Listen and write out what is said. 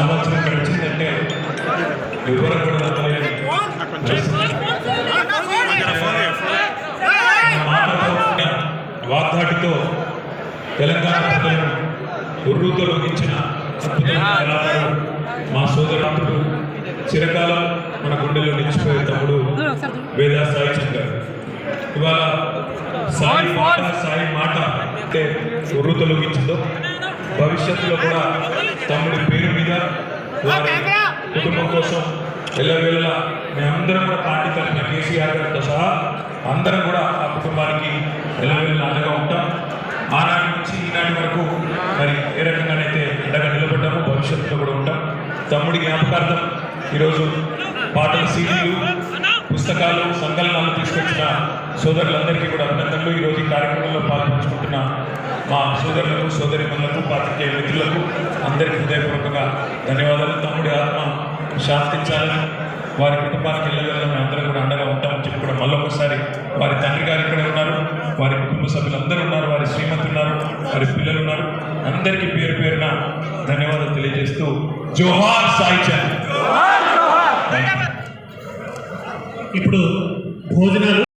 సంవత్సరం గడిచిందంటే ఎవరు కూడా నమ్మలేని వాగ్దాటితో తెలంగాణ ప్రజలను ఉర్రూతో లొంగించిన మా సోదరుడు చిరకాలం మన గుండెలో నిలిచిపోయే తమ్ముడు వేదా సాయి చంద్ర ఇవాళ సాయి మాట సాయి మాట అంటే ఉర్రూతో లొంగించిందో భవిష్యత్తులో కూడా తమ్ముడి పేరు మీద వారి కుటుంబం కోసం ఎల్లవేళలా మేమందరం కూడా పార్టీ తరఫున కేసీఆర్ గారితో సహా అందరం కూడా ఆ కుటుంబానికి ఎల్లవేళలా అండగా ఉంటాం. ఆనాటి నుంచి ఈనాటి వరకు మరి ఏ రకంగానైతే అండగా నిలబడ్డామో భవిష్యత్తులో కూడా ఉంటాం. తమ్ముడి జ్ఞాపకార్థం ఈరోజు పాటల సీడీలు పుస్తకాలు సంకలనాలు తీసుకొచ్చిన సోదరులందరికీ కూడా అభినందనలు. మా సోదరులకు సోదరిమణులకు పాత్రికేయ మిత్రులకు అందరికీ హృదయపూర్వకంగా ధన్యవాదాలు. తమ్ముడి ఆత్మ శాంతించాలని వారి కుటుంబానికి వెళ్ళగలని అందరం కూడా అండగా ఉంటామని చెప్పి కూడా మళ్ళొకసారి వారి తండ్రి గారు ఇక్కడే ఉన్నారు వారి కుటుంబ సభ్యులు అందరూ ఉన్నారు వారి శ్రీమతి ఉన్నారు వారి పిల్లలు ఉన్నారు. అందరికీ పేరు పేరున ధన్యవాదాలు తెలియజేస్తూ జోహార్ సాయి ఇప్పుడు భోజనాలు